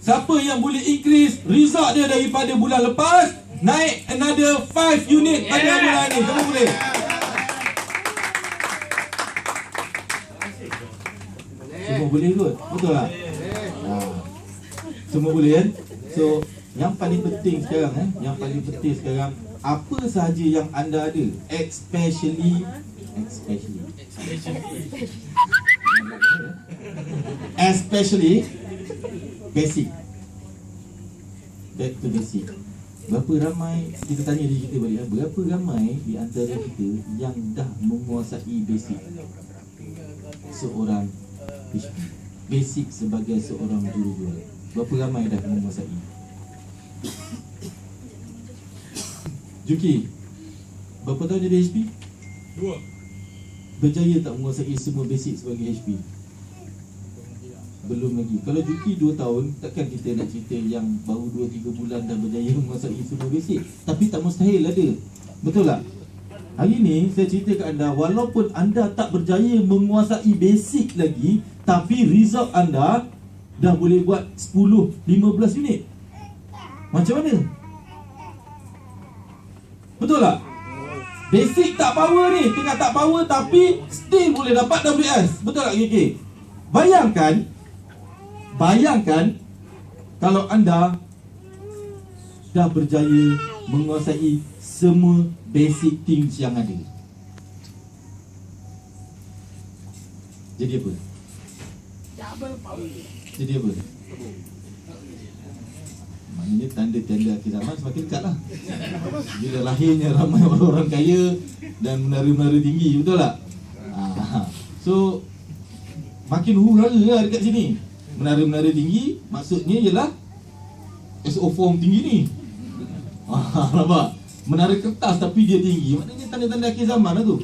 Siapa yang boleh increase result dia daripada bulan lepas Naik another 5 unit pada bulan ni Kamu boleh? Semua boleh kot Betul tak? Ha. Semua boleh kan? So Yang paling penting sekarang eh Yang paling penting sekarang Apa sahaja yang anda ada Especially Especially Especially Basic. Back to basic. Berapa ramai Kita tanya diri kita balik eh, Berapa ramai Di antara kita Yang dah menguasai basic? Seorang Basic sebagai seorang jurujual Berapa ramai dah menguasai? Juki Berapa tahun jadi HP? Dua. Berjaya tak menguasai semua basic sebagai HP? Belum lagi Kalau Juki 2 tahun Takkan kita nak cerita yang Baru 2-3 bulan dah berjaya menguasai semua basic Tapi tak mustahil ada Betul tak? Hari ni saya cerita ke anda Walaupun anda tak berjaya menguasai basic lagi Tapi result anda Dah boleh buat 10-15 unit Macam mana? Betul tak? Basic tak power ni Tengah tak power tapi Still boleh dapat WS Betul tak KK? Bayangkan Bayangkan Kalau anda Dah berjaya Menguasai Semua basic things yang ada Jadi apa? Jadi apa? Maknanya tanda-tanda akhir zaman semakin dekat lah Bila lahirnya ramai orang-orang kaya Dan menara-menara tinggi, betul tak? Ha. So Makin huru-hara lah dekat sini Menara-menara tinggi Maksudnya ialah SO form tinggi ni. Ha, Nampak? Menara kertas tapi dia tinggi. Maknanya tanda-tanda akhir zaman lah tu